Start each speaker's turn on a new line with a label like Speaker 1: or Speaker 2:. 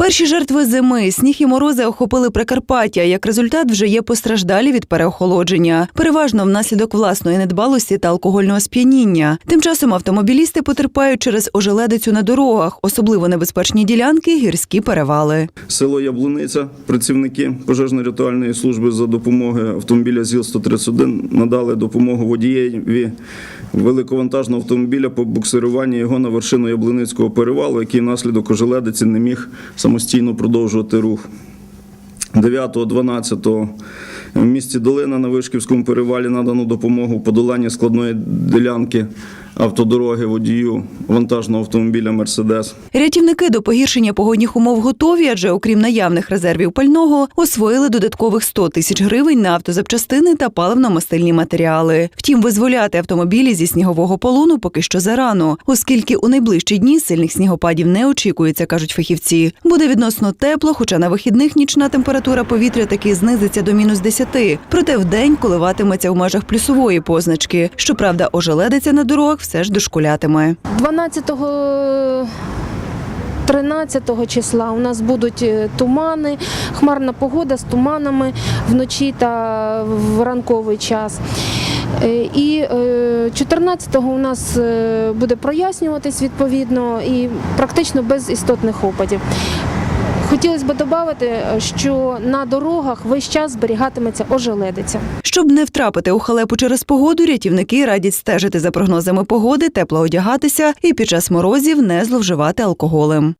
Speaker 1: Перші жертви зими, сніг і морози охопили Прикарпаття. Як результат, вже є постраждалі від переохолодження, переважно внаслідок власної недбалості та алкогольного сп'яніння. Тим часом автомобілісти потерпають через ожеледицю на дорогах, особливо небезпечні ділянки, гірські перевали.
Speaker 2: Село Яблуниця, працівники пожежно-рятувальної служби за допомогою автомобіля ЗІЛ-131 надали допомогу водієві великовантажного автомобіля по буксируванню його на вершину Яблуницького перевалу, який внаслідок ожеледиці не міг самостійно продовжувати рух. 9-12 в місті Долина на Вишківському перевалі надано допомогу в подоланні складної ділянки автодороги водію вантажного автомобіля Мерседес.
Speaker 1: Рятівники до погіршення погодних умов готові, адже окрім наявних резервів пального, освоїли додаткових 100 тисяч гривень на автозапчастини та паливно-мастильні матеріали. Втім, визволяти автомобілі зі снігового полону поки що зарано, оскільки у найближчі дні сильних снігопадів не очікується, кажуть фахівці. Буде відносно тепло, хоча на вихідних нічна температура повітря таки знизиться до мінус 10. Проте вдень коливатиметься в межах плюсової позначки. Щоправда, ожеледиця на дорогах все ж дошкулятиме.
Speaker 3: 12-го 13 числа у нас будуть е, тумани, хмарна погода з туманами вночі та в ранковий час. Е, І е, 14-го у нас е, буде прояснюватись відповідно і практично без істотних опадів. Хотілося б додати, що на дорогах весь час зберігатиметься ожеледиця.
Speaker 1: Щоб не втрапити у халепу через погоду, рятівники радять стежити за прогнозами погоди, тепло одягатися і під час морозів не зловживати алкоголем.